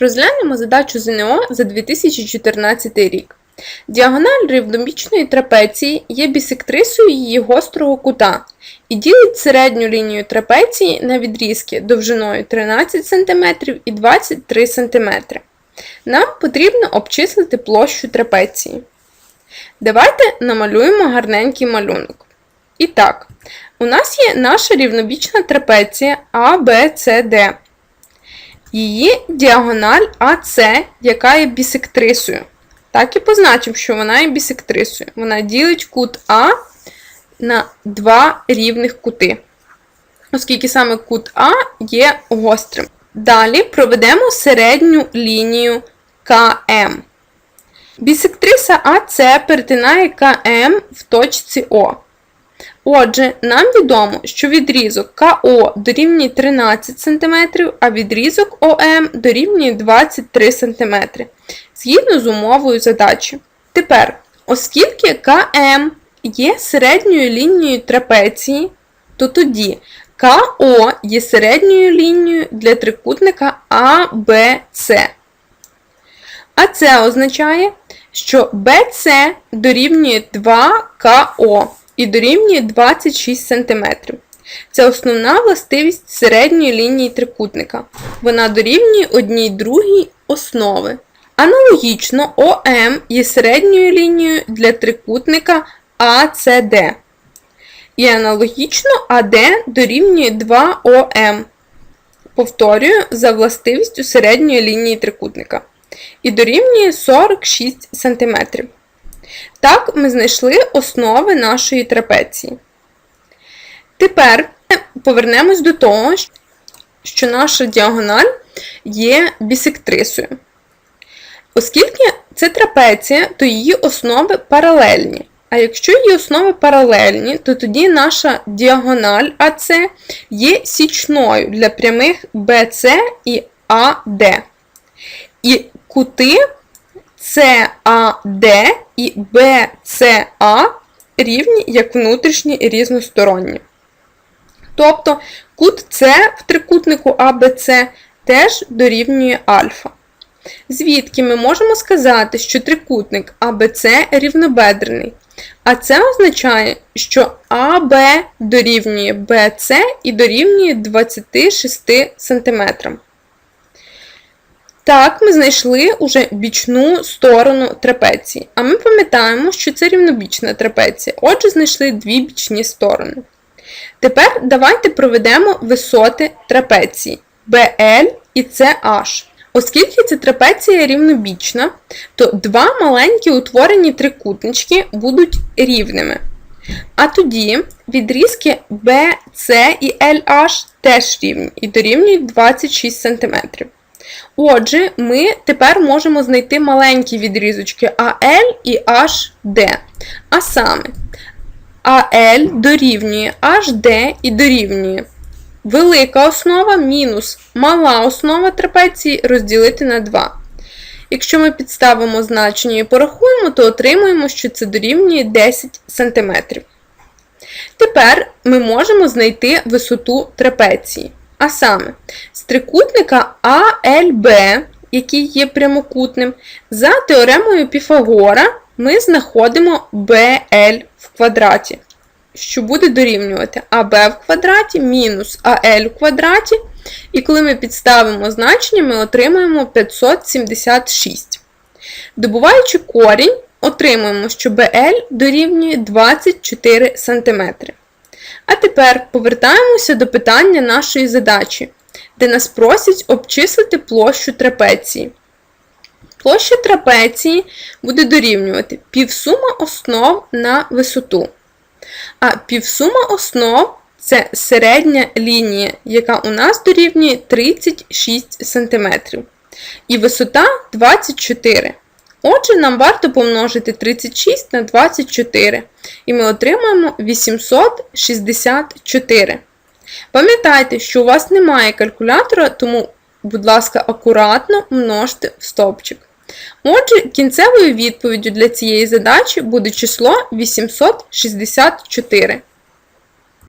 Розглянемо задачу ЗНО за 2014 рік. Діагональ рівнобічної трапеції є бісектрисою її гострого кута і ділить середню лінію трапеції на відрізки довжиною 13 см і 23 см. Нам потрібно обчислити площу трапеції. Давайте намалюємо гарненький малюнок. І так, у нас є наша рівнобічна трапеція Д. Її діагональ АС, яка є бісектрисою. Так і позначимо, що вона є бісектрисою. Вона ділить кут А на два рівних кути, оскільки саме кут А є гострим. Далі проведемо середню лінію КМ. Бісектриса АС перетинає КМ в точці О. Отже, нам відомо, що відрізок КО дорівнює 13 см, а відрізок ОМ дорівнює 23 см, згідно з умовою задачі. Тепер, оскільки КМ є середньою лінією трапеції, то тоді КО є середньою лінією для трикутника АБЦ. А це означає, що BC дорівнює 2КО і дорівнює 26 см. Це основна властивість середньої лінії трикутника. Вона дорівнює одній другій основи. Аналогічно ОМ є середньою лінією для трикутника ACD. І аналогічно АД дорівнює 2ОМ. Повторюю за властивістю середньої лінії трикутника. І дорівнює 46 см. Так, ми знайшли основи нашої трапеції. Тепер повернемось до того, що наша діагональ є бісектрисою. Оскільки це трапеція, то її основи паралельні. А якщо її основи паралельні, то тоді наша діагональ АС є січною для прямих BC і AD. І кути CAD і BCA рівні як внутрішні різносторонні. Тобто кут С в трикутнику ABC теж дорівнює альфа. Звідки ми можемо сказати, що трикутник ABC рівнобедрений. А це означає, що АБ дорівнює BC і дорівнює 26 см. Так, ми знайшли уже бічну сторону трапеції. А ми пам'ятаємо, що це рівнобічна трапеція. Отже, знайшли дві бічні сторони. Тепер давайте проведемо висоти трапеції BL і CH. Оскільки ця трапеція рівнобічна, то два маленькі утворені трикутнички будуть рівними. А тоді відрізки BC і LH теж рівні і дорівнюють 26 см. Отже, ми тепер можемо знайти маленькі відрізочки AL і HD. А саме, AL дорівнює HD і дорівнює велика основа мінус мала основа трапеції розділити на 2. Якщо ми підставимо значення і порахуємо, то отримуємо, що це дорівнює 10 см. Тепер ми можемо знайти висоту трапеції. А саме, з трикутника АЛБ, який є прямокутним, за теоремою Піфагора ми знаходимо BL в квадраті, що буде дорівнювати АБ в квадраті мінус АЛ в квадраті. І коли ми підставимо значення, ми отримаємо 576. Добуваючи корінь, отримуємо, що BL дорівнює 24 см. А тепер повертаємося до питання нашої задачі, де нас просять обчислити площу трапеції. Площа трапеції буде дорівнювати півсума основ на висоту. А півсума основ це середня лінія, яка у нас дорівнює 36 см. І висота 24 Отже, нам варто помножити 36 на 24, і ми отримаємо 864. Пам'ятайте, що у вас немає калькулятора, тому, будь ласка, акуратно множте в стовпчик. Отже, кінцевою відповіддю для цієї задачі буде число 864.